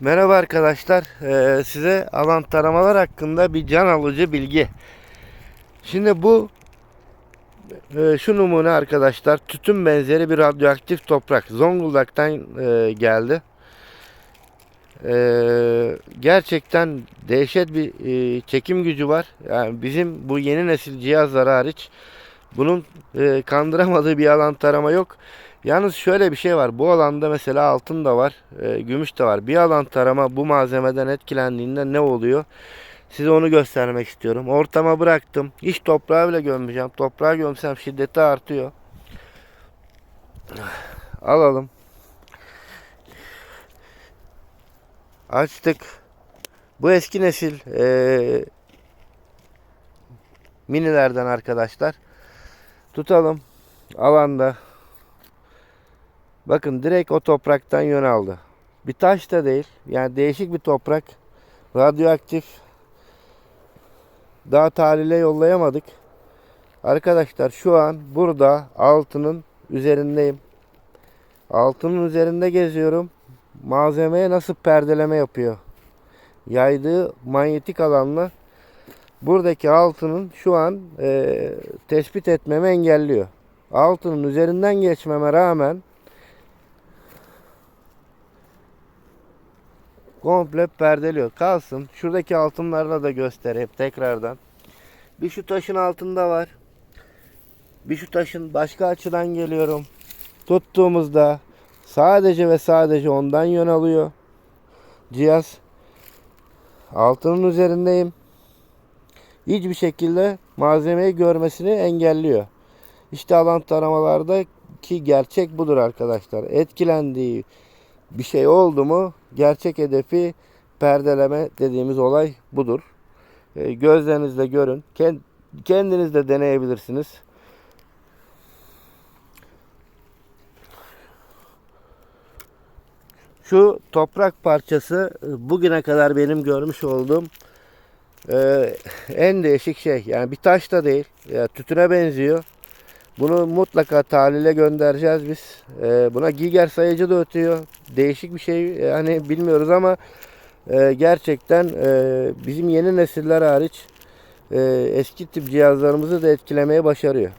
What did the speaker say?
Merhaba arkadaşlar. Ee, size alan taramalar hakkında bir can alıcı bilgi. Şimdi bu e, şu numune arkadaşlar tütün benzeri bir radyoaktif toprak. Zonguldak'tan e, geldi. Ee, gerçekten dehşet bir e, çekim gücü var. Yani bizim bu yeni nesil cihazlar hariç bunun e, kandıramadığı bir alan tarama yok. Yalnız şöyle bir şey var. Bu alanda mesela altın da var, e, gümüş de var. Bir alan tarama bu malzemeden etkilendiğinde ne oluyor? Size onu göstermek istiyorum. Ortama bıraktım. Hiç toprağı bile gömmeyeceğim. Toprağı gömsem şiddeti artıyor. Alalım. Açtık. Bu eski nesil e, minilerden arkadaşlar. Tutalım. Alanda. Bakın direkt o topraktan yön aldı. Bir taş da değil. Yani değişik bir toprak. Radyoaktif. Daha tahlile yollayamadık. Arkadaşlar şu an burada altının üzerindeyim. Altının üzerinde geziyorum. Malzemeye nasıl perdeleme yapıyor. Yaydığı manyetik alanla buradaki altının şu an e, tespit etmemi engelliyor. Altının üzerinden geçmeme rağmen komple perdeliyor. Kalsın. Şuradaki altınlarla da göstereyim tekrardan. Bir şu taşın altında var. Bir şu taşın başka açıdan geliyorum. Tuttuğumuzda sadece ve sadece ondan yön alıyor. Cihaz. Altının üzerindeyim. Hiçbir şekilde malzemeyi görmesini engelliyor. İşte alan taramalarda ki gerçek budur arkadaşlar. Etkilendiği bir şey oldu mu gerçek hedefi perdeleme dediğimiz olay budur. E, gözlerinizle görün. Kend, kendiniz de deneyebilirsiniz. Şu toprak parçası e, bugüne kadar benim görmüş olduğum e, en değişik şey. Yani bir taş da değil. Ya, tütüne benziyor. Bunu mutlaka tahlile göndereceğiz biz. Ee, buna Giger sayıcı da ötüyor. Değişik bir şey yani bilmiyoruz ama e, gerçekten e, bizim yeni nesiller hariç e, eski tip cihazlarımızı da etkilemeye başarıyor.